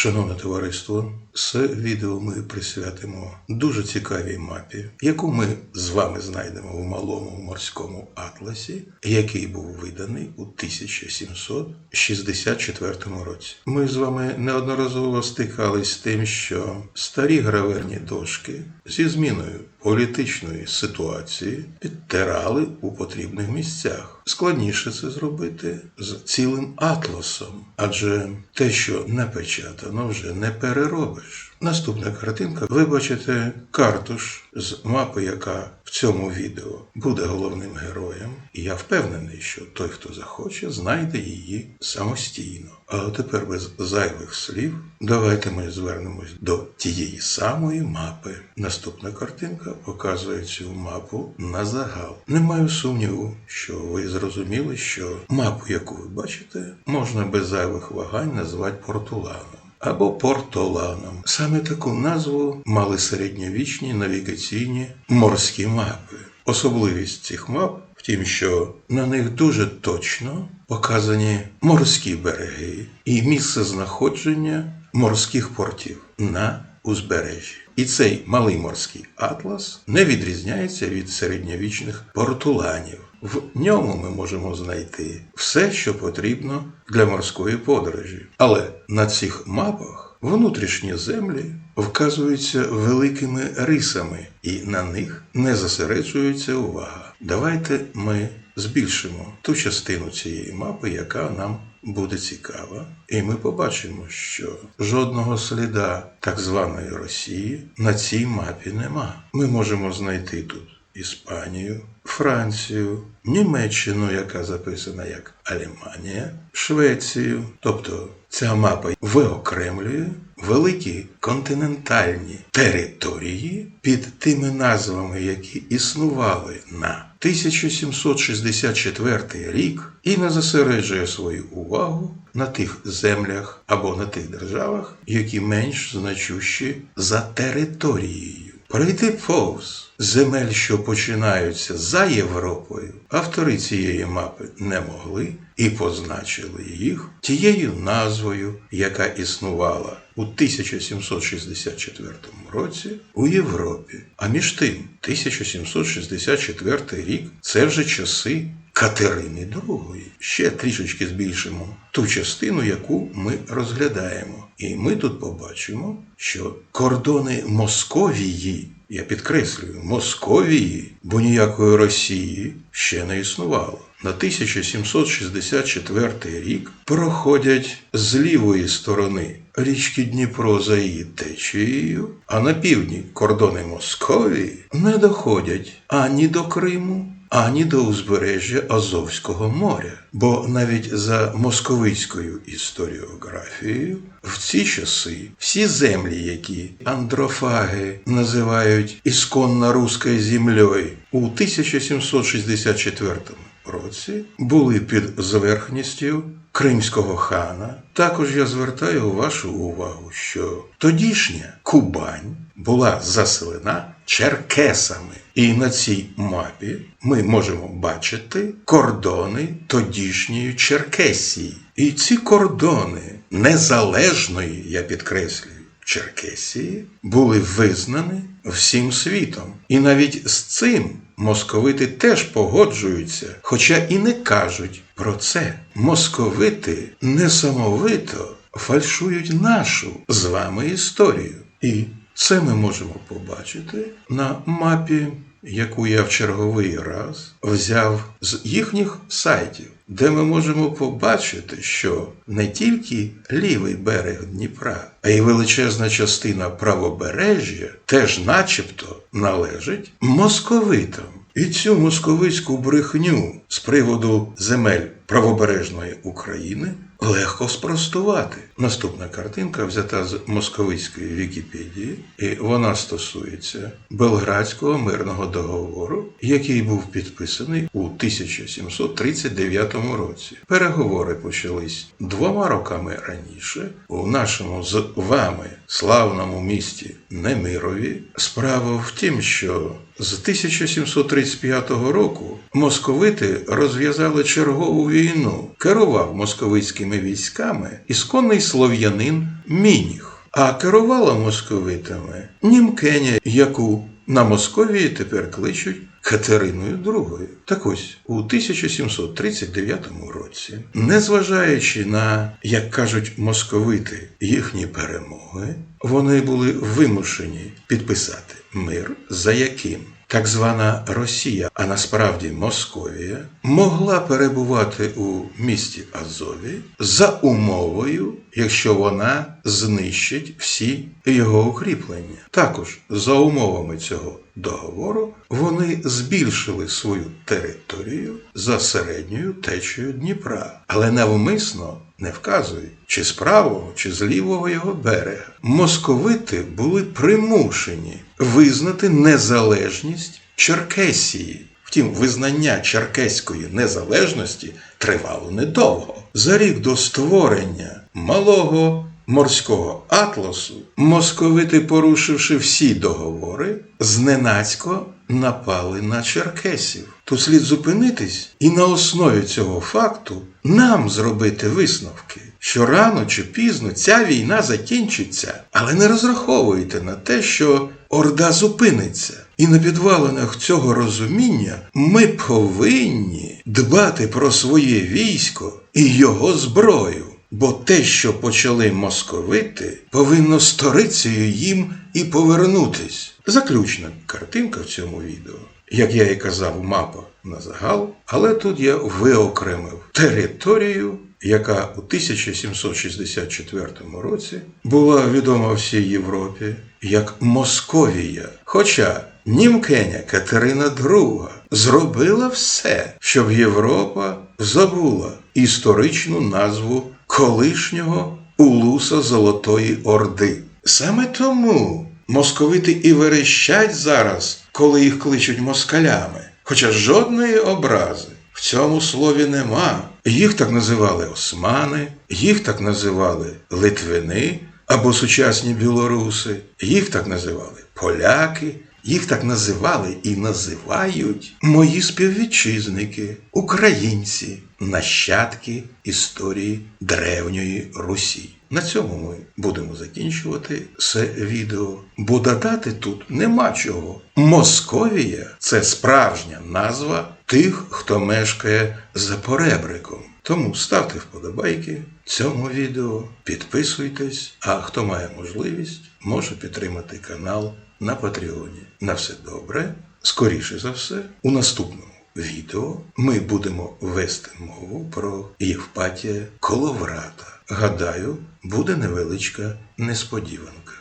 Шановне товариство, це відео ми присвятимо дуже цікавій мапі, яку ми з вами знайдемо в малому морському атласі, який був виданий у 1764 році. Ми з вами неодноразово стикались з тим, що старі граверні дошки зі зміною політичної ситуації підтирали у потрібних місцях. Складніше це зробити з цілим атласом, адже те, що напечатано, вже не переробиш. Наступна картинка. Ви бачите картуш з мапи, яка в цьому відео буде головним героєм. І я впевнений, що той, хто захоче, знайде її самостійно. А тепер без зайвих слів давайте ми звернемось до тієї самої мапи. Наступна картинка показує цю мапу на загал. Не маю сумніву, що ви зрозуміли, що мапу, яку ви бачите, можна без зайвих вагань назвати портуланом або портоланом. Саме таку назву мали середньовічні навігаційні морські мапи. Особливість цих мап в тім, що на них дуже точно показані морські береги і місце знаходження морських портів на узбережжі. І цей малий морський атлас не відрізняється від середньовічних портуланів. В ньому ми можемо знайти все, що потрібно для морської подорожі. Але на цих мапах внутрішні землі вказуються великими рисами, і на них не зосереджується увага. Давайте ми збільшимо ту частину цієї мапи, яка нам буде цікава, і ми побачимо, що жодного сліда так званої Росії на цій мапі нема. Ми можемо знайти тут Іспанію, Францію, Німеччину, яка записана як Алеманія, Швецію. Тобто ця мапа виокремлює великі континентальні території під тими назвами, які існували на 1764 рік, і не зосереджує свою увагу на тих землях або на тих державах, які менш значущі за територією. Пройти повз земель, що починаються за Європою, автори цієї мапи не могли і позначили їх тією назвою, яка існувала у 1764 році у Європі. А між тим, 1764 рік це вже часи Катерини II. Ще трішечки збільшимо ту частину, яку ми розглядаємо. І ми тут побачимо, що кордони Московії, я підкреслюю, Московії, бо ніякої Росії ще не існувало. На 1764 рік проходять з лівої сторони річки Дніпро за її течією, а на півдні кордони Московії не доходять ані до Криму, ані до узбережжя Азовського моря. Бо навіть за московицькою історіографією в ці часи всі землі, які андрофаги називають ісконно руською землею, у 1764 році були під зверхністю кримського хана. Також я звертаю вашу увагу, що тодішня Кубань була заселена черкесами. І на цій мапі ми можемо бачити кордони тодішньої Черкесії. І ці кордони незалежної, я підкреслюю, Черкесії були визнані всім світом. І навіть з цим московити теж погоджуються, хоча і не кажуть про це. Московити несамовито фальшують нашу з вами історію. І це ми можемо побачити на мапі, яку я в черговий раз взяв з їхніх сайтів, де ми можемо побачити, що не тільки лівий берег Дніпра, а й величезна частина правобережжя теж начебто належить московитам. І цю московицьку брехню з приводу земель правобережної України легко спростувати. Наступна картинка взята з московицької Вікіпедії, і вона стосується Белградського мирного договору, який був підписаний у 1739 році. Переговори почались двома роками раніше у нашому з вами славному місті Немирові. Справа в тім, що з 1735 року московити розв'язали чергову війну, керував московицькими військами ісконний слов'янин Мініх. А керувала московитами Німкеня, яку на Московії тепер кличуть Катериною II. Так ось у 1739 році, незважаючи на, як кажуть московити, їхні перемоги, вони були вимушені підписати мир, за яким так звана Росія, а насправді Московія, могла перебувати у місті Азові за умовою, якщо вона знищить всі його укріплення. Також за умовами цього договору вони збільшили свою територію за середньою течею Дніпра, але навмисно не вказують, чи з правого, чи з лівого його берега. Московити були примушені визнати незалежність Черкесії. Втім, визнання черкеської незалежності тривало недовго. За рік до створення малого морського атласу московити, порушивши всі договори, зненацько напали на черкесів. Тут слід зупинитись і на основі цього факту нам зробити висновки, що рано чи пізно ця війна закінчиться, але не розраховуйте на те, що Орда зупиниться. І на підвалинах цього розуміння ми повинні дбати про своє військо і його зброю. Бо те, що почали московити, повинно сторицею їм і повернутись. Заключна картинка в цьому відео. Як я і казав, мапа на загал, але тут я виокремив територію, яка у 1764 році була відома всій Європі як Московія. Хоча Німкеня Катерина II зробила все, щоб Європа забула історичну назву колишнього улуса Золотої Орди. Саме тому московити і верещать зараз, коли їх кличуть москалями. Хоча жодної образи в цьому слові нема. Їх так називали османи, їх так називали литвини або сучасні білоруси, їх так називали поляки. Їх так називали і називають мої співвітчизники, українці, нащадки історії древньої Русі. На цьому ми будемо закінчувати це відео, бо додати тут нема чого. Московія це справжня назва тих, хто мешкає за поребриком. Тому ставте вподобайки цьому відео, підписуйтесь, а хто має можливість, може підтримати канал на Патреоні. На все добре. Скоріше за все, у наступному відео ми будемо вести мову про Євпатія Коловрата. Гадаю, буде невеличка несподіванка.